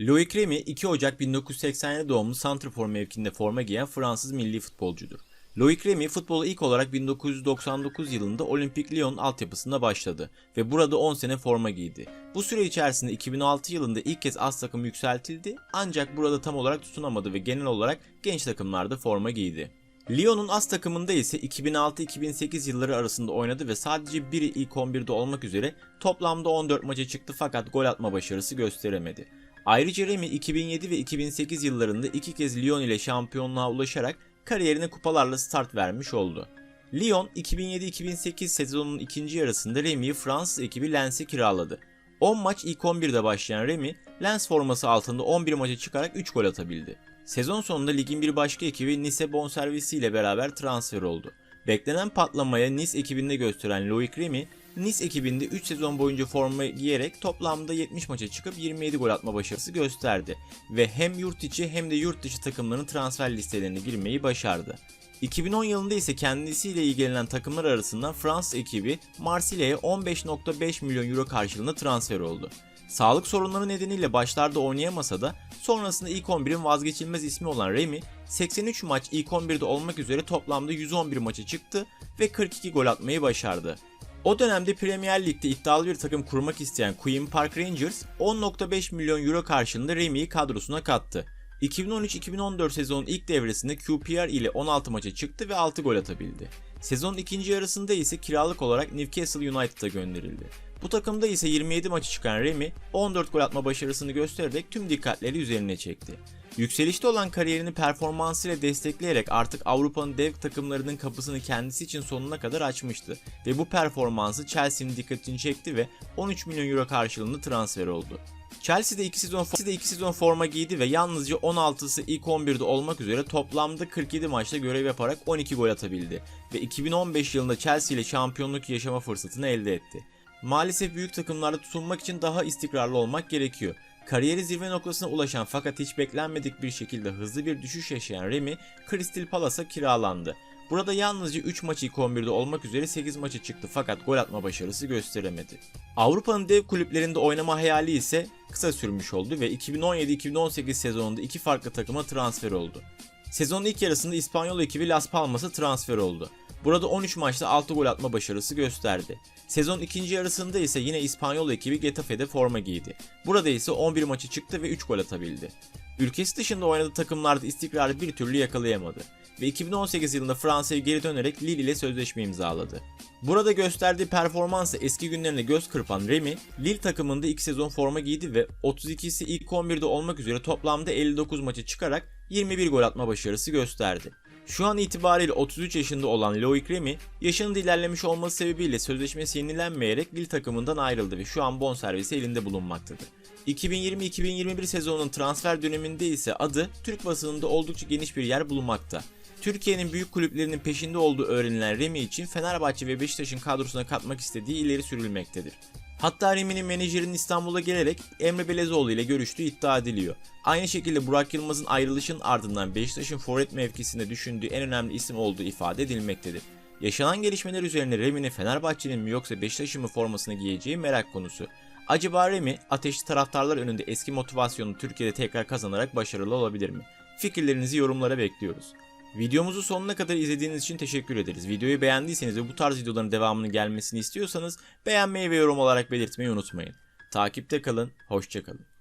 Loic Remy 2 Ocak 1987 doğumlu santrafor mevkinde forma giyen Fransız milli futbolcudur. Loic Remy futbola ilk olarak 1999 yılında Olympique Lyon altyapısında başladı ve burada 10 sene forma giydi. Bu süre içerisinde 2006 yılında ilk kez az takım yükseltildi ancak burada tam olarak tutunamadı ve genel olarak genç takımlarda forma giydi. Lyon'un az takımında ise 2006-2008 yılları arasında oynadı ve sadece biri ilk 11'de olmak üzere toplamda 14 maça çıktı fakat gol atma başarısı gösteremedi. Ayrıca Remy 2007 ve 2008 yıllarında iki kez Lyon ile şampiyonluğa ulaşarak kariyerine kupalarla start vermiş oldu. Lyon 2007-2008 sezonunun ikinci yarısında Remy'yi Fransız ekibi Lens'e kiraladı. 10 maç ilk 11'de başlayan Remy, Lens forması altında 11 maça çıkarak 3 gol atabildi. Sezon sonunda ligin bir başka ekibi Nice bonservisiyle beraber transfer oldu. Beklenen patlamaya Nice ekibinde gösteren Loic Remy, Nice ekibinde 3 sezon boyunca forma giyerek toplamda 70 maça çıkıp 27 gol atma başarısı gösterdi ve hem yurt içi hem de yurt dışı takımların transfer listelerine girmeyi başardı. 2010 yılında ise kendisiyle ilgilenen takımlar arasından Fransız ekibi Marsilya'ya 15.5 milyon euro karşılığında transfer oldu. Sağlık sorunları nedeniyle başlarda oynayamasa da sonrasında ilk 11'in vazgeçilmez ismi olan Remy 83 maç ilk 11'de olmak üzere toplamda 111 maça çıktı ve 42 gol atmayı başardı. O dönemde Premier Lig'de iddialı bir takım kurmak isteyen Queen Park Rangers 10.5 milyon euro karşılığında Remy'yi kadrosuna kattı. 2013-2014 sezonun ilk devresinde QPR ile 16 maça çıktı ve 6 gol atabildi. Sezonun ikinci yarısında ise kiralık olarak Newcastle United'a gönderildi. Bu takımda ise 27 maçı çıkan Remy 14 gol atma başarısını göstererek tüm dikkatleri üzerine çekti. Yükselişte olan kariyerini performansıyla destekleyerek artık Avrupa'nın dev takımlarının kapısını kendisi için sonuna kadar açmıştı ve bu performansı Chelsea'nin dikkatini çekti ve 13 milyon euro karşılığında transfer oldu. Chelsea'de 2 sezon, Chelsea'de iki sezon forma giydi ve yalnızca 16'sı ilk 11'de olmak üzere toplamda 47 maçta görev yaparak 12 gol atabildi ve 2015 yılında Chelsea ile şampiyonluk yaşama fırsatını elde etti. Maalesef büyük takımlarda tutunmak için daha istikrarlı olmak gerekiyor. Kariyeri zirve noktasına ulaşan fakat hiç beklenmedik bir şekilde hızlı bir düşüş yaşayan Remy, Crystal Palace'a kiralandı. Burada yalnızca 3 maç ilk 11'de olmak üzere 8 maça çıktı fakat gol atma başarısı gösteremedi. Avrupa'nın dev kulüplerinde oynama hayali ise kısa sürmüş oldu ve 2017-2018 sezonunda iki farklı takıma transfer oldu. Sezonun ilk yarısında İspanyol ekibi Las Palmas'a transfer oldu. Burada 13 maçta 6 gol atma başarısı gösterdi. Sezon ikinci yarısında ise yine İspanyol ekibi Getafe'de forma giydi. Burada ise 11 maçı çıktı ve 3 gol atabildi. Ülkesi dışında oynadığı takımlarda istikrarı bir türlü yakalayamadı ve 2018 yılında Fransa'ya geri dönerek Lille ile sözleşme imzaladı. Burada gösterdiği performansı eski günlerine göz kırpan Remy, Lille takımında 2 sezon forma giydi ve 32'si ilk 11'de olmak üzere toplamda 59 maça çıkarak 21 gol atma başarısı gösterdi. Şu an itibariyle 33 yaşında olan Loic Remy, yaşının ilerlemiş olması sebebiyle sözleşmesi yenilenmeyerek Lille takımından ayrıldı ve şu an bonservisi elinde bulunmaktadır. 2020-2021 sezonunun transfer döneminde ise adı Türk basınında oldukça geniş bir yer bulunmakta. Türkiye'nin büyük kulüplerinin peşinde olduğu öğrenilen Remy için Fenerbahçe ve Beşiktaş'ın kadrosuna katmak istediği ileri sürülmektedir. Hatta Remy'nin menajerinin İstanbul'a gelerek Emre Belezoğlu ile görüştüğü iddia ediliyor. Aynı şekilde Burak Yılmaz'ın ayrılışın ardından Beşiktaş'ın forvet mevkisinde düşündüğü en önemli isim olduğu ifade edilmektedir. Yaşanan gelişmeler üzerine Remy'nin Fenerbahçe'nin mi yoksa Beşiktaş'ın mı formasını giyeceği merak konusu. Acaba Remy ateşli taraftarlar önünde eski motivasyonunu Türkiye'de tekrar kazanarak başarılı olabilir mi? Fikirlerinizi yorumlara bekliyoruz. Videomuzu sonuna kadar izlediğiniz için teşekkür ederiz. Videoyu beğendiyseniz ve bu tarz videoların devamının gelmesini istiyorsanız beğenmeyi ve yorum olarak belirtmeyi unutmayın. Takipte kalın, hoşçakalın.